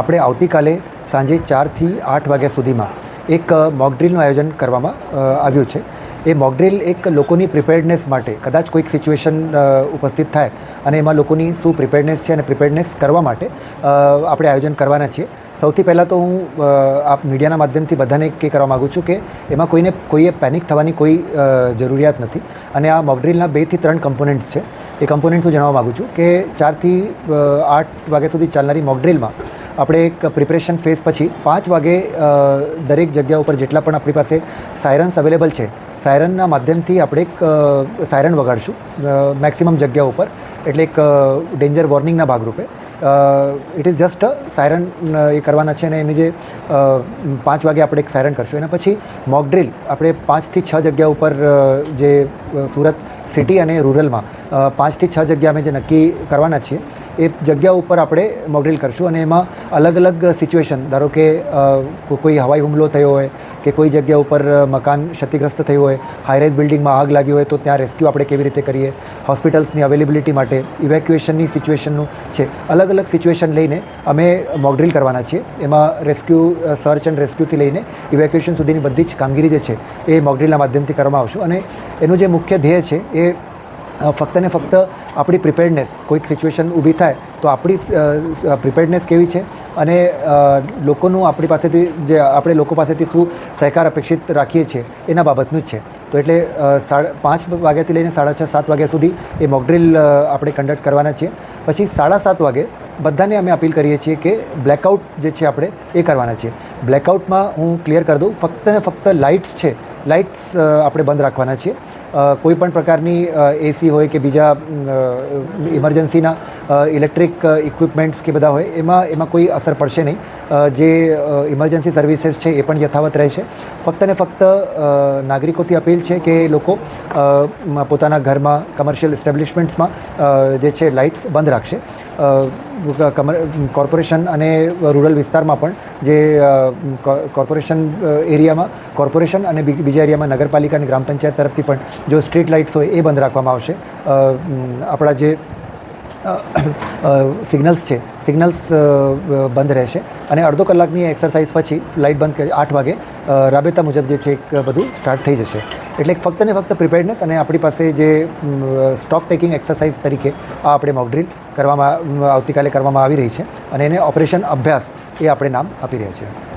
આપણે આવતીકાલે સાંજે ચારથી આઠ વાગ્યા સુધીમાં એક મોકડ્રીલનું આયોજન કરવામાં આવ્યું છે. એ મોકડ્રીલ એક લોકોની પ્રિપેર્ડનેસ માટે, કદાચ કોઈક સિચ્યુએશન ઉપસ્થિત થાય અને એમાં લોકોની શું પ્રિપેર્ડનેસ છે અને પ્રિપેર્ડનેસ કરવા માટે આપણે આયોજન કરવાના છીએ. સૌથી પહેલાં તો હું આપ મીડિયાના માધ્યમથી બધાને એ કરવા માગું છું કે એમાં કોઈને, કોઈએ પેનિક થવાની કોઈ જરૂરિયાત નથી. અને આ મોકડ્રીલના બેથી ત્રણ કમ્પોનન્ટ્સ છે. એ કમ્પોનન્ટ્સ હું જણાવવા માગું છું કે ચારથી આઠ વાગ્યા સુધી ચાલનારી મોક ડ્રીલમાં આપણે એક પ્રિપરેશન ફેઝ પછી પાંચ વાગે દરેક જગ્યા ઉપર જેટલા પણ આપણી પાસે સાયરન્સ અવેલેબલ છે સાયરનના માધ્યમથી આપણે એક સાયરન વગાડશું મેક્સિમમ જગ્યા ઉપર. એટલે એક ડેન્જર વોર્નિંગના ભાગરૂપે. ઇટ ઇઝ જસ્ટ સાયરન એ કરવાના છે અને એની જે પાંચ વાગે આપણે એક સાયરન કરશું. એના પછી મોક ડ્રિલ આપણે પાંચથી છ જગ્યા ઉપર જે સુરત સિટી અને રૂરલમાં પાંચથી છ જગ્યા અમે જે નક્કી કરવાના છીએ એ જગ્યા ઉપર આપણે મોકડ્રીલ કરશું અને એમાં અલગ અલગ સિચ્યુએશન ધારો કે કોઈ હવાઈ હુમલો થયો હોય કે કોઈ જગ્યા ઉપર મકાન ક્ષતિગ્રસ્ત થયું હોય હાઈરાઇઝ બિલ્ડિંગમાં આગ લાગી હોય તો ત્યાં રેસ્ક્યુ આપણે કેવી રીતે કરીએ? હોસ્પિટલ્સની અવેલેબિલિટી માટે ઇવેક્યુએશનની સિચ્યુએશનનું છે. અલગ અલગ સિચ્યુએશન લઈને અમે મોકડ્રીલ કરવાના છીએ. એમાં રેસ્ક્યુ સર્ચ એન્ડ રેસ્ક્યુથી લઈને ઇવેક્યુએશન સુધીની બધી જ કામગીરી જે છે એ મોકડ્રીલના માધ્યમથી કરવામાં આવશે. અને એનું જે મુખ્ય ધ્યેય છે એ ફક્ત ને ફક્ત આપણી પ્રિપેરનેસ કોઈક સિચ્યુએશન ઊભી થાય, તો આપણી પ્રિપેરનેસ કેવી છે? અને લોકોનું આપણી પાસેથી જે, આપણે લોકો પાસેથી શું સહકાર અપેક્ષિત રાખીએ છીએ, એના બાબતનું જ છે. તો એટલે સાડા, પાંચ વાગ્યાથી લઈને સાડા છ, સાત વાગ્યા સુધી એ મોકડ્રીલ આપણે કન્ડક્ટ કરવાના છીએ. પછી સાડા સાત વાગે બધાને અમે અપીલ કરીએ છીએ કે બ્લેકઆઉટ જે છે આપણે એ કરવાના છીએ. બ્લેકઆઉટમાં હું ક્લિયર કરી દઉં, ફક્ત ને ફક્ત લાઇટ્સ છે લાઇટ્સ આપણે બંધ રાખવાના છીએ. કોઈ પણ પ્રકારની એસી હોય કે બીજા ઇમરજન્સીના ઇલેક્ટ્રિક ઇક્વિપમેન્ટ્સ કે બધા હોય, એમાં એમાં કોઈ અસર પડશે નહીં. જે ઇમરજન્સી સર્વિસીસ છે એ પણ યથાવત રહેશે. ફક્ત ને ફક્ત નાગરિકોથી અપીલ છે કે લોકો પોતાના ઘરમાં કમર્શિયલ એસ્ટેબ્લિશમેન્ટ્સમાં જે છે, લાઇટ્સ બંધ રાખશે. કોર્પોરેશન અને રૂરલ વિસ્તારમાં પણ જે કોર્પોરેશન એરિયામાં, કોર્પોરેશન અને બીજા એરિયામાં નગરપાલિકા અને ગ્રામ પંચાયત તરફથી પણ જો સ્ટ્રીટ લાઇટ્સ હોય એ બંધ રાખવામાં આવશે. આપણા જે સિગ્નલ્સ છે, સિગ્નલ્સ બંધ રહેશે. અને અડધો કલાકની એક્સરસાઇઝ પછી લાઇટ બંધ કરી આઠ વાગે રાબેતા મુજબ જે છે એક બધું સ્ટાર્ટ થઈ જશે. એટલે ફક્ત ને ફક્ત પ્રિપેર્ડનેસ અને આપણી પાસે જે સ્ટોક ટેકિંગ એક્સરસાઇઝ તરીકે આ આપણે મોકડ્રીલ કરવામાં આવતીકાલે કરવામાં આવી રહી છે અને એને ઓપરેશન અભ્યાસ એ આપણે નામ આપી રહ્યા છીએ.